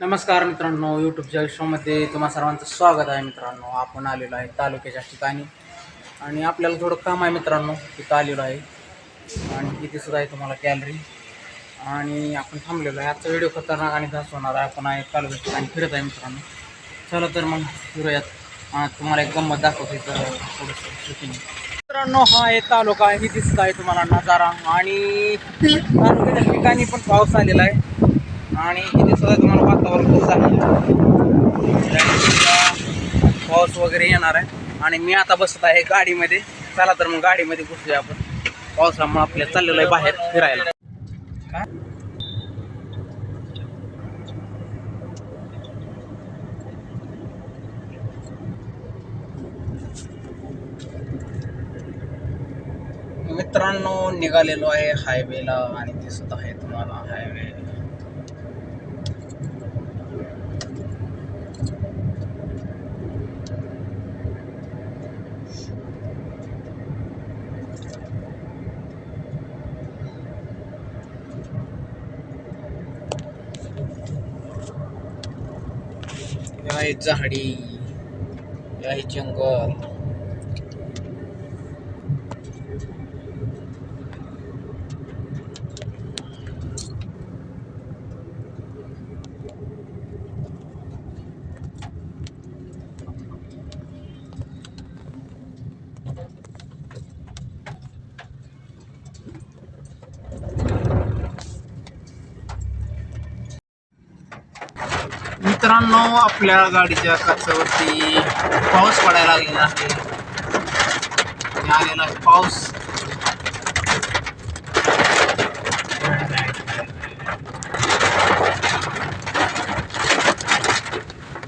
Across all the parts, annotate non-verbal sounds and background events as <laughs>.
नमस्कार मित्रांनो यूट्यूबच्या शोमध्ये तुम्हा सर्वांचं स्वागत आहे मित्रांनो. आपण आलेलो आहे तालुक्याच्या ठिकाणी. आणि आपल्याला थोडं काम आहे मित्रांनो तिथं आलेलो आहे. आणि इथे सुद्धा आहे तुम्हाला गॅलरी आणि आपण थांबलेलो आहे. आजचा व्हिडिओ खतरनाक आणि घास होणार आहे. आपण आहे तालुक्याच्या ठिकाणी फिरत आहे मित्रांनो. चला तर मग फिरूयात. तुम्हाला एक गंमत दाखवतो इथं थोडंसं शूटिंग मित्रांनो हा एक तालुका आहे. दिसत आहे तुम्हाला नजारा. आणि तालुक्याच्या ठिकाणी पण पाऊस आलेला आहे. आणि इथे सुद्धा तुम्हाला वातावरण खूप आहे. पाऊस वगैरे येणार आहे. आणि मी आता बसत आहे गाडीमध्ये. चला तर मग गाडीमध्ये घुसूया आपण. पावसामुळे आपल्याला चाललेलं आहे बाहेर फिरायला. काय? मित्रांनो निघालेलो आहे हायवेला आणि ते सुद्धा तुम्हाला हायवे हे आहे झाडी हे आहे जंगल. मित्रांनो आपल्या गाडीच्या काचावरती पाऊस पडायला लागलेला आहे. आलेला आहे पाऊस.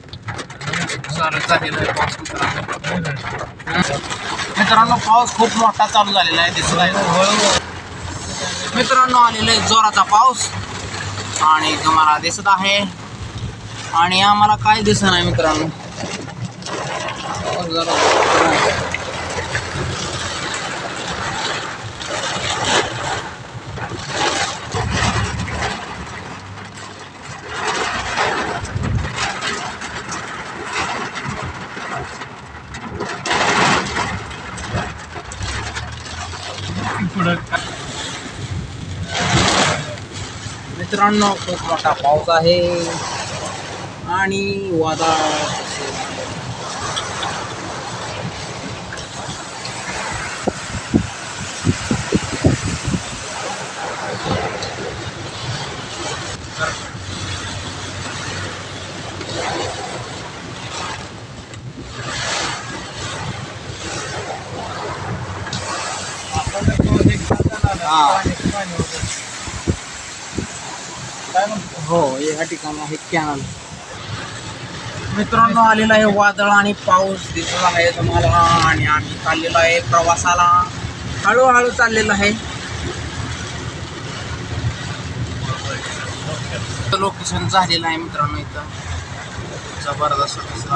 चालू झालेला आहे पाऊस मित्रांनो. मित्रांनो पाऊस खूप मोठा चालू झालेला आहे दिसत आहे मित्रांनो आलेला आहे जोराचा पाऊस. आणि तुम्हाला दिसत आहे आणि आम्हाला काय दिसणार आहे मित्रांनो? मित्रांनो खूप मोठा पाऊस आहे. आणि वादळ हो। या ठिकाणी आहे कॅनल मित्रांनो आलेला आहे वादळ आणि पाऊस दिसत आहे तुम्हाला आणि आम्ही चाललेलो आहे प्रवासाला. हळूहळू चाललेलं आहे. लोकेशन झालेलं आहे मित्रांनो इथं. जबरदस्त दिसत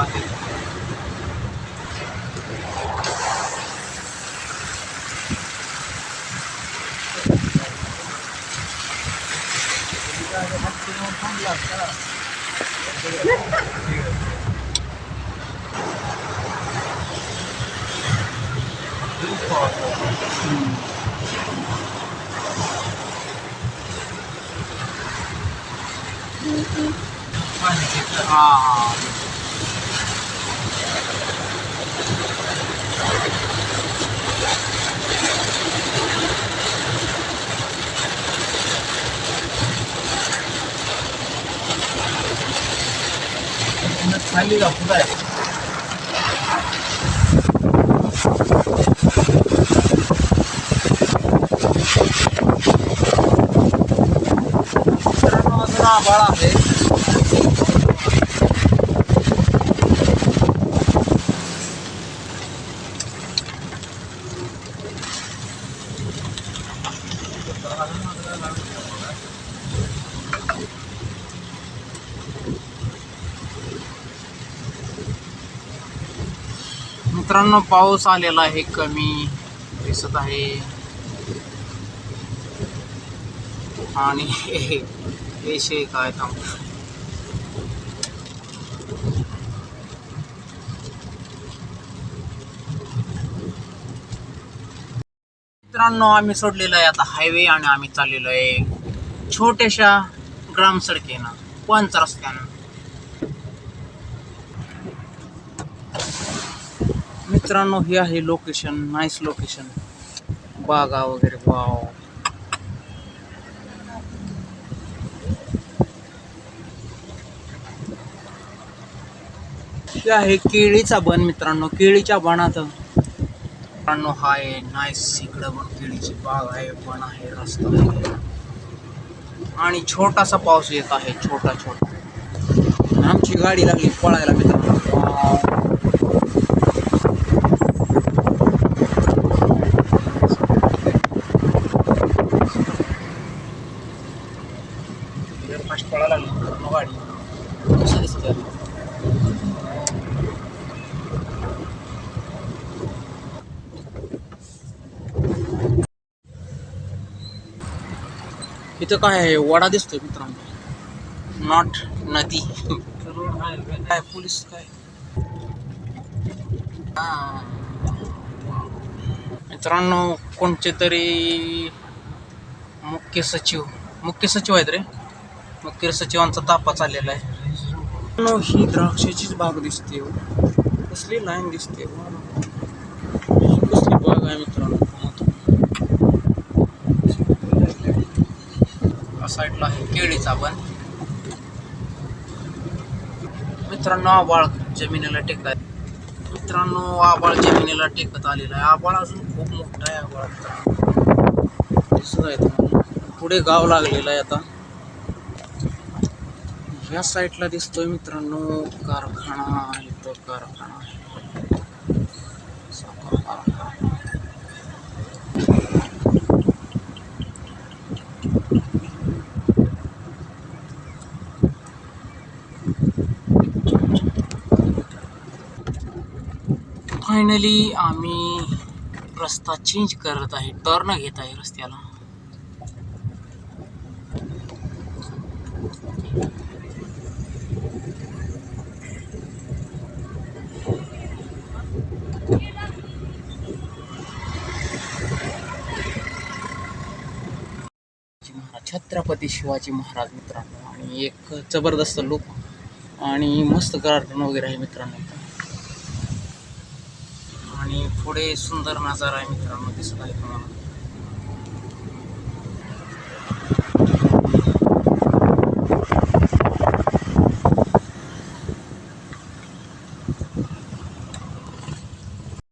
<laughs> आहे हा हा खाली का पुढे मित्रांनो आभाळ आहे मित्रांनो पाऊस आलेला आहे कमी दिसत आहे. आणि विषय काय था मित्रांनो आम्ही सोडलेलो आहे आता हायवे आणि आम्ही चाललेलो आहे छोट्याशा ग्रामसडकेनं पंच रस्त्यानं? मित्रांनो हे आहे लोकेशन नाईस लोकेशन बागा वगैरे वाव हे आहे केळीचा बन मित्रांनो. केळीच्या बनात. मित्रांनो हा आहे नाईस इकडं पण केळीची बाग आहे बन आहे रस्ता आहे. आणि छोटासा पाऊस येत आहे छोटा छोटा आमची गाडी लागली पळायला मित्रांनो वाव. फास्ट पळायला लागली मित्रांनो गाडी कसं दिसतंय इथं काय आहे? वडा दिसतोय मित्रांनो. नॉट नदी. काय पोलीस काय? हा. मित्रांनो कोणचे तरी मुख्य सचिव. मुख्य सचिव आहेत रे. मुख्य सचिवांचा तापा चाललेला आहे. ही द्राक्षाचीच बाग दिसते हो. कसली लाईन दिसते हो. कसली बाग आहे मित्रांनो पाहतो. या साईडला आहे केळीचा पण. मित्रांनो आबाळ जमिनीला टेकत आहे. मित्रांनो आबाळ जमिनीला टेकत आलेला आहे. आबाळ अजून खूप मोठा आहे आबाळ. दिसत आहे पुढे गाव लागलेलं आहे आता. ह्या साईडला दिसतोय मित्रांनो कारखाना इथं कारखाना. फायनली आम्ही रस्ता चेंज करत आहे. टर्न घेत आहे रस्त्याला. छत्रपती शिवाजी महाराज मित्रांनो आणि एक जबरदस्त लुक आणि मस्त गार्डन वगैरे आहे मित्रांनो. पुढे सुंदर नजारा आहे मित्रांनो दिसत आहे तुम्हाला.